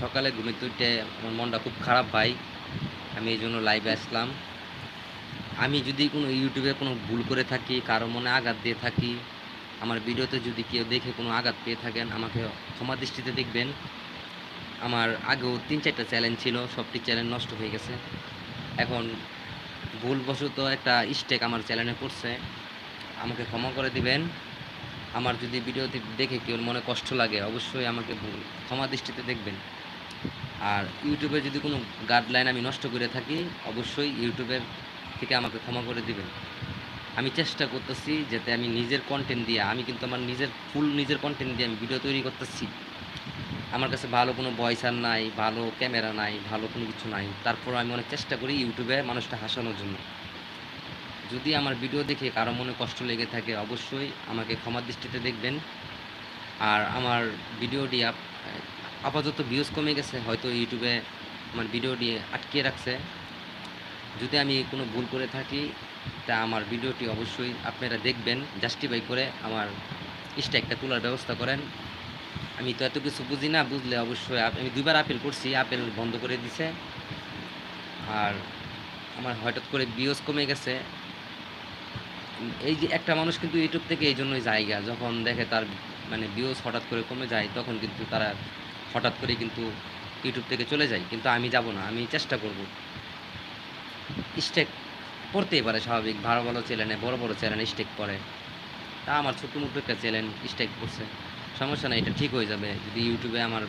সকালে ঘুমে তুইতে আমার মনটা খুব খারাপ ভাই আমি এই জন্য লাইভে আসলাম। আমি যদি কোনো ইউটিউবে কোনো ভুল করে থাকি, কারও মনে আঘাত দিয়ে থাকি, আমার ভিডিওতে যদি কেউ দেখে কোনো আঘাত পেয়ে থাকেন, আমাকে ক্ষমা দৃষ্টিতে দেখবেন। আমার আগেও তিন চারটা চ্যালেঞ্জ ছিল, সবটি চ্যালেঞ্জ নষ্ট হয়ে গেছে। এখন ভুলবশত একটা স্টেক আমার চ্যানেলে পড়ছে। আমাকে ক্ষমা করে দিবেন। আমার যদি ভিডিওতে দেখে কেউ মনে কষ্ট লাগে, অবশ্যই আমাকে ক্ষমা দৃষ্টিতে দেখবেন। আর ইউটিউবে যদি কোনো গাইডলাইন আমি নষ্ট করে থাকি, অবশ্যই ইউটিউবের থেকে আমাকে ক্ষমা করে দিবেন। আমি চেষ্টা করতেছি যাতে আমি নিজের কন্টেন্ট দিয়ে, আমি কিন্তু আমার নিজের ফুল নিজের কন্টেন্ট দিয়ে আমি ভিডিও তৈরি করতেছি। আমার কাছে ভালো কোনো আর নাই, ভালো ক্যামেরা নাই, ভালো কোনো কিছু নাই। তারপর আমি অনেক চেষ্টা করি ইউটিউবে মানুষটা হাসানোর জন্য। যদি আমার ভিডিও দেখে কারও মনে কষ্ট লেগে থাকে, অবশ্যই আমাকে ক্ষমা দৃষ্টিতে দেখবেন। আর আমার ভিডিওটি আপাতত ভিউজ কমে গেছে, হয়তো ইউটিউবে আমার ভিডিওটি আটকে রাখছে। যদি আমি কোনো ভুল করে থাকি, তা আমার ভিডিওটি অবশ্যই আপনারা দেখবেন জাস্টিফাই করে আমার স্ট্রাইকটা তোলার ব্যবস্থা করেন। আমি তো এত কিছু বুঝি না, বুঝলে অবশ্যই আমি দুইবার আপেল করছি আপেল বন্ধ করে দিছে। আর আমার হঠাৎ করে ভিউজ কমে গেছে। এই যে একটা মানুষ কিন্তু ইউটিউব থেকে এই জন্যই জায়গা, যখন দেখে তার মানে ভিউজ হঠাৎ করে কমে যায়, তখন কিন্তু তারা হঠাৎ করে কিন্তু ইউটিউব থেকে চলে যায় কিন্তু আমি যাব না, আমি চেষ্টা করব। স্টেক পড়তেই পারে স্বাভাবিক, ভালো ভালো চ্যানেলে বড় বড় চ্যানেল স্টেক পড়ে। তা আমার ছোট্ট মোটো একটা চ্যানেল স্টেক পড়ছে সমস্যা নাই, এটা ঠিক হয়ে যাবে। যদি ইউটিউবে আমার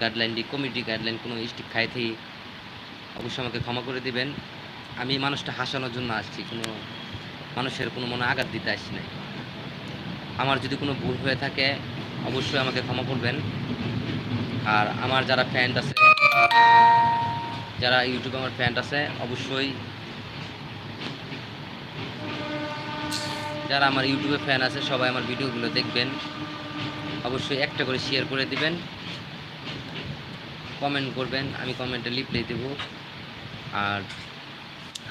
গাইডলাইনটি কমিটি গাইডলাইন কোনো স্টিক খাই থেকে অবশ্যই আমাকে ক্ষমা করে দিবেন। আমি মানুষটা হাসানোর জন্য আসছি, কোনো মানুষের কোনো মনে আঘাত দিতে আসছি না আমার যদি কোনো ভুল হয়ে থাকে, অবশ্যই আমাকে ক্ষমা করবেন। আর আমার যারা ফ্যান আছে, যারা ইউটিউবে আমার ফ্যান আছে, অবশ্যই যারা আমার ইউটিউবে ফ্যান আছে, সবাই আমার ভিডিওগুলো দেখবেন। অবশ্যই একটা করে শেয়ার করে দিবেন। কমেন্ট করবেন, আমি কমেন্টে লিপলে দেবো। আর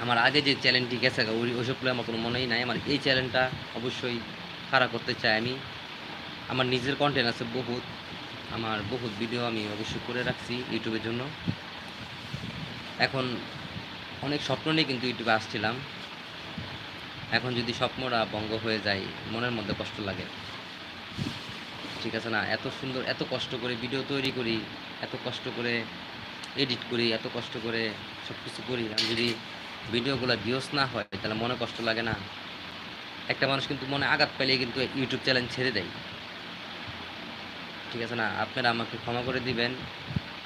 আমার আগে যে চ্যানেলটি গেছে ওই ওইসবগুলো আমার কোনো মনেই নাই। আমার এই চ্যানেলটা অবশ্যই খাড়া করতে চাই আমি। আমার নিজের কন্টেন্ট আছে বহুত। আমার বহুত ভিডিও আমি অবশ্যই করে রাখছি ইউটিউবের জন্য। এখন অনেক স্বপ্ন নিয়ে কিন্তু ইউটিউবে আসছিলাম। এখন যদি স্বপ্নরা ভঙ্গ হয়ে যায়, মনের মধ্যে কষ্ট লাগে। ঠিক আছে না? এত সুন্দর, এত কষ্ট করে ভিডিও তৈরি করি, এত কষ্ট করে এডিট করি, এত কষ্ট করে সব কিছু করি। আমি যদি ভিডিওগুলো ভিউস না হয়, তাহলে মনে কষ্ট লাগে না। একটা মানুষ কিন্তু মনে আঘাত পেলে কিন্তু ইউটিউব চ্যানেল ছেড়ে দেয়। ঠিক আছে না? আপনারা আমাকে ক্ষমা করে দিবেন।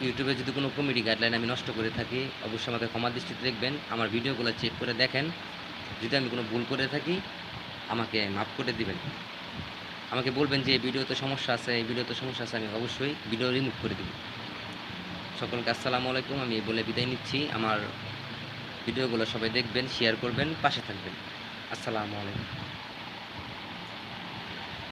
ইউটিউবে যদি কোনো কমেডি গাইডলাইন আমি নষ্ট করে থাকি, অবশ্যই আমাকে ক্ষমা দৃষ্টিতে দেখবেন। আমার ভিডিওগুলো চেক করে দেখেন। যদি আমি কোনো ভুল করে থাকি, আমাকে মাফ করে দিবেন। আমাকে বলবেন যে, এই ভিডিওতে সমস্যা আছে, এই ভিডিওতে সমস্যা আছে, আমি অবশ্যই ভিডিও রিমুভ করে দিব। সকলকে আসসালামু আলাইকুম। আমি বলে বিদায় নিচ্ছি। আমার ভিডিওগুলো সবাই দেখবেন শেয়ার করবেন, পাশে থাকবেন। আসসালামু আলাইকুম।